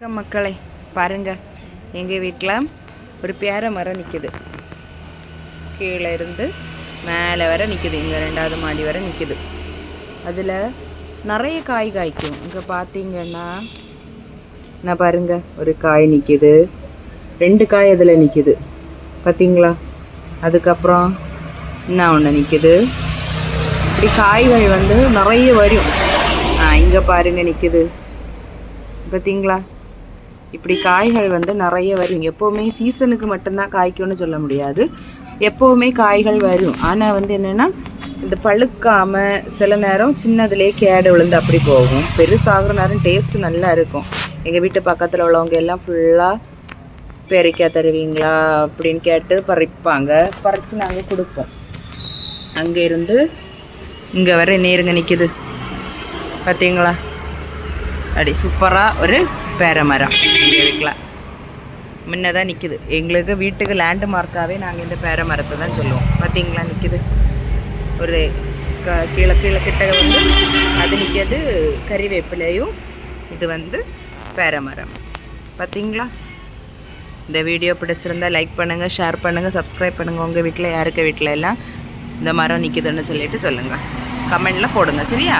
வணக்கம் மக்களை. பாருங்க எங்கள் வீட்டில் ஒரு பேர மரம் நிற்குது கீழே இருந்து மேலே வர நிற்குது இங்கே ரெண்டாவது மாடி வரை நிற்குது அதில் நிறைய காய் காய்க்கும். இங்கே பார்த்தீங்கன்னா நான் பாருங்க ஒரு காய் நிற்கிது ரெண்டு காய் அதில் நிற்கிது பார்த்தீங்களா அதுக்கப்புறம் என்ன ஒன்று நிற்கிது இப்படி காய்கள் வந்து நிறைய வரும். ஆ இங்கே பாருங்க நிற்கிது பார்த்தீங்களா இப்படி காய்கள் வந்து நிறைய வரும். எப்போவுமே சீசனுக்கு மட்டும்தான் காய்க்கும்னு சொல்ல முடியாது. எப்போவுமே காய்கள் வரும். ஆனால் வந்து என்னென்னா இந்த பழுக்காமல் சில நேரம் சின்னதுலேயே கேடு விழுந்து அப்படி போகும். பெருசாகிற நேரம் டேஸ்ட்டு நல்லா இருக்கும். எங்கள் வீட்டு பக்கத்தில் உள்ளவங்க எல்லாம் ஃபுல்லாக பெரிக்காய் தருவீங்களா அப்படின்னு கேட்டு பறிப்பாங்க. பறித்து நாங்கள் கொடுப்போம். அங்கே இருந்து இங்கே வர நேருங்க நிற்கிது பார்த்தீங்களா அப்படி சூப்பராக ஒரு பேர மரம். எங்கள் முன்ன தான் நிற்கிது எங்களுக்கு வீட்டுக்கு லேண்டு மார்க்காகவே நாங்கள் இந்த பேர மரத்தை தான் சொல்லுவோம். பார்த்தீங்களா நிற்கிது ஒரு க கீழே கீழே கிட்ட வந்து அது நிற்கிறது கறிவேப்பிலையும் இது வந்து பேர மரம். பார்த்தீங்களா இந்த வீடியோ பிடிச்சிருந்தா லைக் பண்ணுங்கள் ஷேர் பண்ணுங்கள் சப்ஸ்கிரைப் பண்ணுங்கள் உங்கள் வீட்டில் யாருக்கு வீட்டில் எல்லாம் இந்த மரம் நிற்கிதுன்னு சொல்லிட்டு சொல்லுங்கள் கமெண்டில் போடுங்க சரியா?